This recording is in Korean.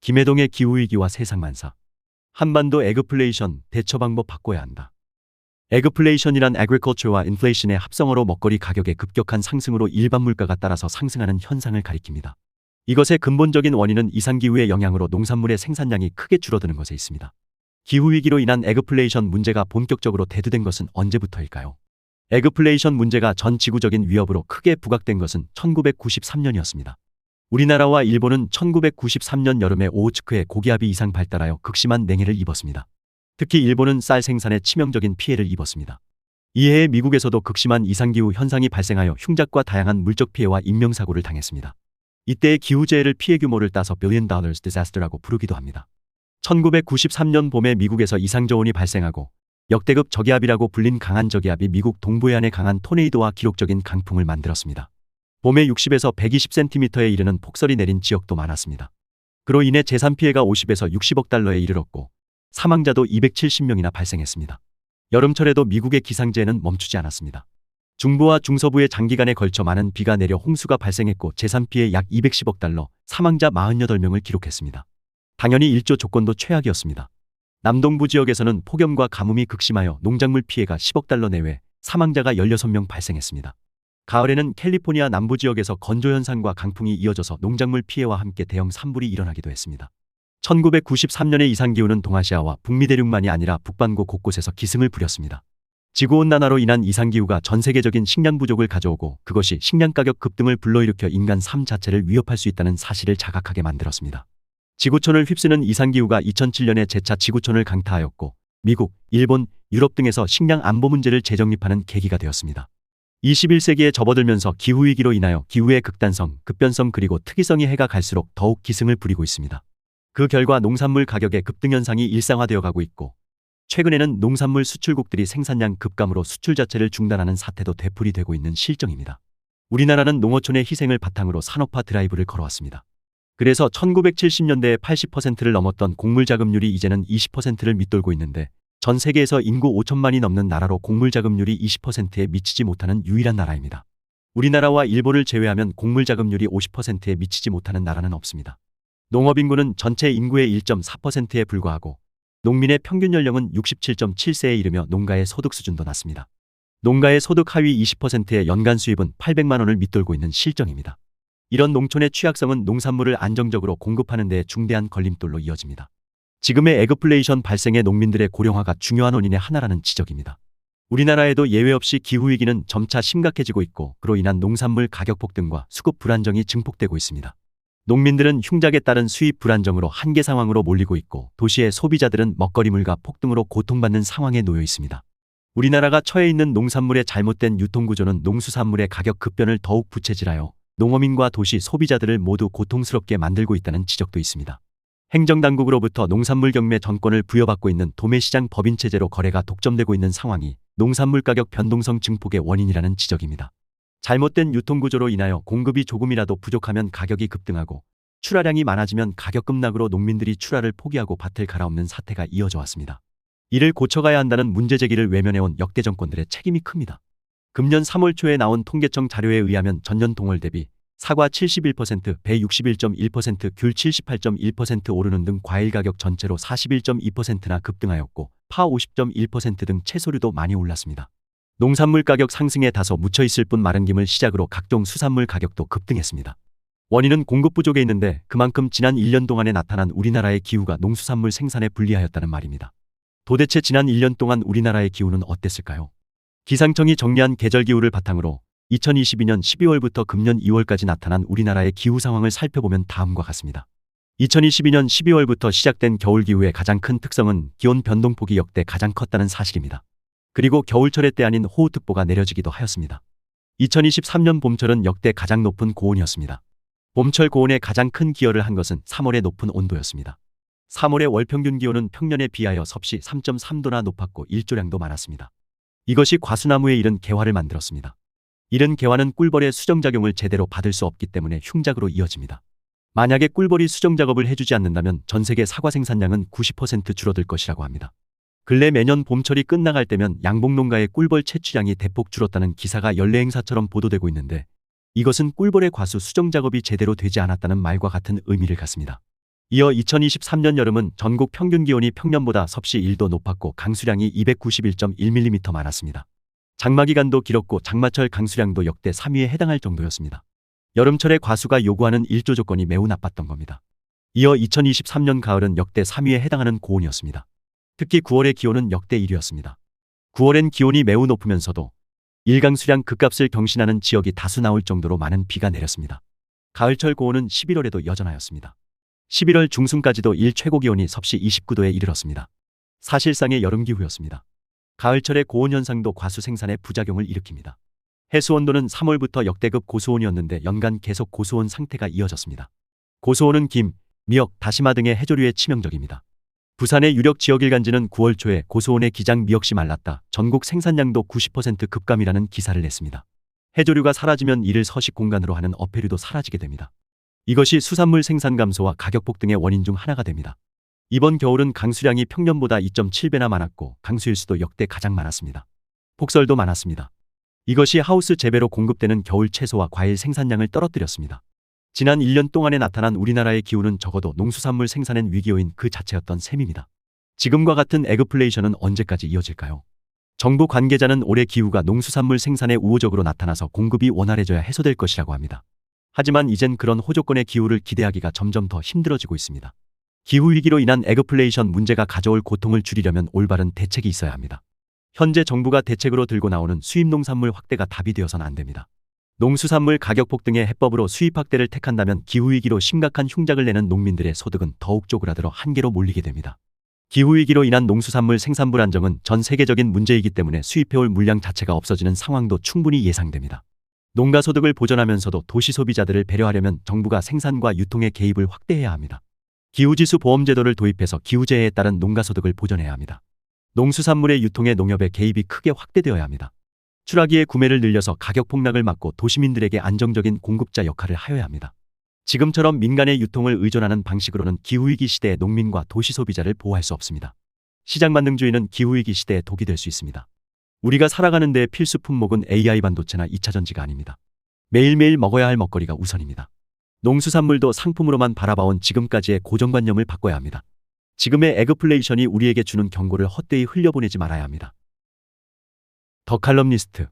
김해동의 기후위기와 세상만사. 한반도 에그플레이션 대처 방법 바꿔야 한다. 에그플레이션이란 agriculture와 인플레이션의 합성어로 먹거리 가격의 급격한 상승으로 일반 물가가 따라서 상승하는 현상을 가리킵니다. 이것의 근본적인 원인은 이상기후의 영향으로 농산물의 생산량이 크게 줄어드는 것에 있습니다. 기후위기로 인한 에그플레이션 문제가 본격적으로 대두된 것은 언제부터일까요? 에그플레이션 문제가 전 지구적인 위협으로 크게 부각된 것은 1993년이었습니다. 우리나라와 일본은 1993년 여름에 오호츠크에 고기압이 이상 발달하여 극심한 냉해를 입었습니다. 특히 일본은 쌀 생산에 치명적인 피해를 입었습니다. 이해에 미국에서도 극심한 이상기후 현상이 발생하여 흉작과 다양한 물적 피해와 인명사고를 당했습니다. 이때의 기후재해를 피해 규모를 따서 billion dollars disaster라고 부르기도 합니다. 1993년 봄에 미국에서 이상저온이 발생하고 역대급 저기압이라고 불린 강한 저기압이 미국 동부해안에 강한 토네이도와 기록적인 강풍을 만들었습니다. 봄에 60에서 120cm에 이르는 폭설이 내린 지역도 많았습니다. 그로 인해 재산 피해가 50에서 60억 달러에 이르렀고 사망자도 270명이나 발생했습니다. 여름철에도 미국의 기상재해는 멈추지 않았습니다. 중부와 중서부에 장기간에 걸쳐 많은 비가 내려 홍수가 발생했고 재산 피해 약 210억 달러, 사망자 48명을 기록했습니다. 당연히 일조 조건도 최악이었습니다. 남동부 지역에서는 폭염과 가뭄이 극심하여 농작물 피해가 10억 달러 내외, 사망자가 16명 발생했습니다. 가을에는 캘리포니아 남부 지역에서 건조 현상과 강풍이 이어져서 농작물 피해와 함께 대형 산불이 일어나기도 했습니다. 1993년의 이상 기후는 동아시아와 북미 대륙만이 아니라 북반구 곳곳에서 기승을 부렸습니다. 지구온난화로 인한 이상 기후가 전 세계적인 식량 부족을 가져오고 그것이 식량 가격 급등을 불러일으켜 인간 삶 자체를 위협할 수 있다는 사실을 자각하게 만들었습니다. 지구촌을 휩쓰는 이상 기후가 2007년에 재차 지구촌을 강타하였고 미국, 일본, 유럽 등에서 식량 안보 문제를 재정립하는 계기가 되었습니다. 21세기에 접어들면서 기후위기로 인하여 기후의 극단성, 급변성 그리고 특이성이 해가 갈수록 더욱 기승을 부리고 있습니다. 그 결과 농산물 가격의 급등 현상이 일상화되어 가고 있고 최근에는 농산물 수출국들이 생산량 급감으로 수출 자체를 중단하는 사태도 되풀이되고 있는 실정입니다. 우리나라는 농어촌의 희생을 바탕으로 산업화 드라이브를 걸어왔습니다. 그래서 1970년대에 80%를 넘었던 곡물 자급률이 이제는 20%를 밑돌고 있는데 전 세계에서 인구 5천만이 넘는 나라로 곡물 자급률이 20%에 미치지 못하는 유일한 나라입니다. 우리나라와 일본을 제외하면 곡물 자급률이 50%에 미치지 못하는 나라는 없습니다. 농업 인구는 전체 인구의 1.4%에 불과하고 농민의 평균 연령은 67.7세에 이르며 농가의 소득 수준도 낮습니다. 농가의 소득 하위 20%의 연간 수입은 800만 원을 밑돌고 있는 실정입니다. 이런 농촌의 취약성은 농산물을 안정적으로 공급하는 데 중대한 걸림돌로 이어집니다. 지금의 에그플레이션 발생의 농민들의 고령화가 중요한 원인의 하나라는 지적입니다. 우리나라에도 예외 없이 기후위기는 점차 심각해지고 있고 그로 인한 농산물 가격 폭등과 수급 불안정이 증폭되고 있습니다. 농민들은 흉작에 따른 수입 불안정으로 한계 상황으로 몰리고 있고 도시의 소비자들은 먹거리물가 폭등으로 고통받는 상황에 놓여 있습니다. 우리나라가 처해 있는 농산물의 잘못된 유통구조는 농수산물의 가격 급변을 더욱 부채질하여 농어민과 도시 소비자들을 모두 고통스럽게 만들고 있다는 지적도 있습니다. 행정당국으로부터 농산물 경매 전권을 부여받고 있는 도매시장 법인체제로 거래가 독점되고 있는 상황이 농산물 가격 변동성 증폭의 원인이라는 지적입니다. 잘못된 유통구조로 인하여 공급이 조금이라도 부족하면 가격이 급등하고 출하량이 많아지면 가격 급락으로 농민들이 출하를 포기하고 밭을 갈아엎는 사태가 이어져 왔습니다. 이를 고쳐가야 한다는 문제 제기를 외면해온 역대 정권들의 책임이 큽니다. 금년 3월 초에 나온 통계청 자료에 의하면 전년 동월 대비 사과 71%, 배 61.1%, 귤 78.1% 오르는 등 과일 가격 전체로 41.2%나 급등하였고 파 50.1%등 채소류도 많이 올랐습니다. 농산물 가격 상승에 다소 묻혀 있을 뿐 마른 김을 시작으로 각종 수산물 가격도 급등했습니다. 원인은 공급 부족에 있는데 그만큼 지난 1년 동안에 나타난 우리나라의 기후가 농수산물 생산에 불리하였다는 말입니다. 도대체 지난 1년 동안 우리나라의 기후는 어땠을까요? 기상청이 정리한 계절 기후를 바탕으로 2022년 12월부터 금년 2월까지 나타난 우리나라의 기후 상황을 살펴보면 다음과 같습니다. 2022년 12월부터 시작된 겨울 기후의 가장 큰 특성은 기온 변동폭이 역대 가장 컸다는 사실입니다. 그리고 겨울철의 때 아닌 호우특보가 내려지기도 하였습니다. 2023년 봄철은 역대 가장 높은 고온이었습니다. 봄철 고온에 가장 큰 기여를 한 것은 3월의 높은 온도였습니다. 3월의 월 평균 기온은 평년에 비하여 섭씨 3.3도나 높았고 일조량도 많았습니다. 이것이 과수나무에 이른 개화를 만들었습니다. 이른 개화는 꿀벌의 수정작용을 제대로 받을 수 없기 때문에 흉작으로 이어집니다. 만약에 꿀벌이 수정 작업을 해주지 않는다면 전 세계 사과 생산량은 90% 줄어들 것이라고 합니다. 근래 매년 봄철이 끝나갈 때면 양봉농가의 꿀벌 채취량이 대폭 줄었다는 기사가 연례 행사처럼 보도되고 있는데 이것은 꿀벌의 과수 수정 작업이 제대로 되지 않았다는 말과 같은 의미를 갖습니다. 이어 2023년 여름은 전국 평균 기온이 평년보다 섭씨 1도 높았고 강수량이 291.1mm 많았습니다. 장마 기간도 길었고 장마철 강수량도 역대 3위에 해당할 정도였습니다. 여름철에 과수가 요구하는 일조 조건이 매우 나빴던 겁니다. 이어 2023년 가을은 역대 3위에 해당하는 고온이었습니다. 특히 9월의 기온은 역대 1위였습니다. 9월엔 기온이 매우 높으면서도 일강 수량 급값을 경신하는 지역이 다수 나올 정도로 많은 비가 내렸습니다. 가을철 고온은 11월에도 여전하였습니다. 11월 중순까지도 일 최고 기온이 섭씨 29도에 이르렀습니다. 사실상의 여름 기후였습니다. 가을철의 고온 현상도 과수 생산에 부작용을 일으킵니다. 해수 온도는 3월부터 역대급 고수온이었는데 연간 계속 고수온 상태가 이어졌습니다. 고수온은 김, 미역, 다시마 등의 해조류에 치명적입니다. 부산의 유력 지역 일간지는 9월 초에 고수온의 기장 미역시 말랐다. 전국 생산량도 90% 급감이라는 기사를 냈습니다. 해조류가 사라지면 이를 서식 공간으로 하는 어패류도 사라지게 됩니다. 이것이 수산물 생산 감소와 가격 폭등의 원인 중 하나가 됩니다. 이번 겨울은 강수량이 평년보다 2.7배나 많았고 강수일수도 역대 가장 많았습니다. 폭설도 많았습니다. 이것이 하우스 재배로 공급되는 겨울 채소와 과일 생산량을 떨어뜨렸습니다. 지난 1년 동안에 나타난 우리나라의 기후는 적어도 농수산물 생산엔 위기요인 그 자체였던 셈입니다. 지금과 같은 에그플레이션은 언제까지 이어질까요? 정부 관계자는 올해 기후가 농수산물 생산에 우호적으로 나타나서 공급이 원활해져야 해소될 것이라고 합니다. 하지만 이젠 그런 호조건의 기후를 기대하기가 점점 더 힘들어지고 있습니다. 기후위기로 인한 에그플레이션 문제가 가져올 고통을 줄이려면 올바른 대책이 있어야 합니다. 현재 정부가 대책으로 들고 나오는 수입 농산물 확대가 답이 되어서는 안 됩니다. 농수산물 가격 폭등의 해법으로 수입 확대를 택한다면 기후위기로 심각한 흉작을 내는 농민들의 소득은 더욱 쪼그라들어 한계로 몰리게 됩니다. 기후위기로 인한 농수산물 생산 불안정은 전 세계적인 문제이기 때문에 수입해올 물량 자체가 없어지는 상황도 충분히 예상됩니다. 농가 소득을 보전하면서도 도시 소비자들을 배려하려면 정부가 생산과 유통의 개입을 확대해야 합니다. 기후지수 보험제도를 도입해서 기후재해에 따른 농가소득을 보전해야 합니다. 농수산물의 유통에 농협의 개입이 크게 확대되어야 합니다. 추락기의 구매를 늘려서 가격 폭락을 막고 도시민들에게 안정적인 공급자 역할을 하여야 합니다. 지금처럼 민간의 유통을 의존하는 방식으로는 기후위기 시대의 농민과 도시 소비자를 보호할 수 없습니다. 시장 만능주의는 기후위기 시대에 독이 될 수 있습니다. 우리가 살아가는 데 필수 품목은 AI 반도체나 2차 전지가 아닙니다. 매일매일 먹어야 할 먹거리가 우선입니다. 농수산물도 상품으로만 바라봐온 지금까지의 고정관념을 바꿔야 합니다. 지금의 에그플레이션이 우리에게 주는 경고를 헛되이 흘려보내지 말아야 합니다. 더 칼럼니스트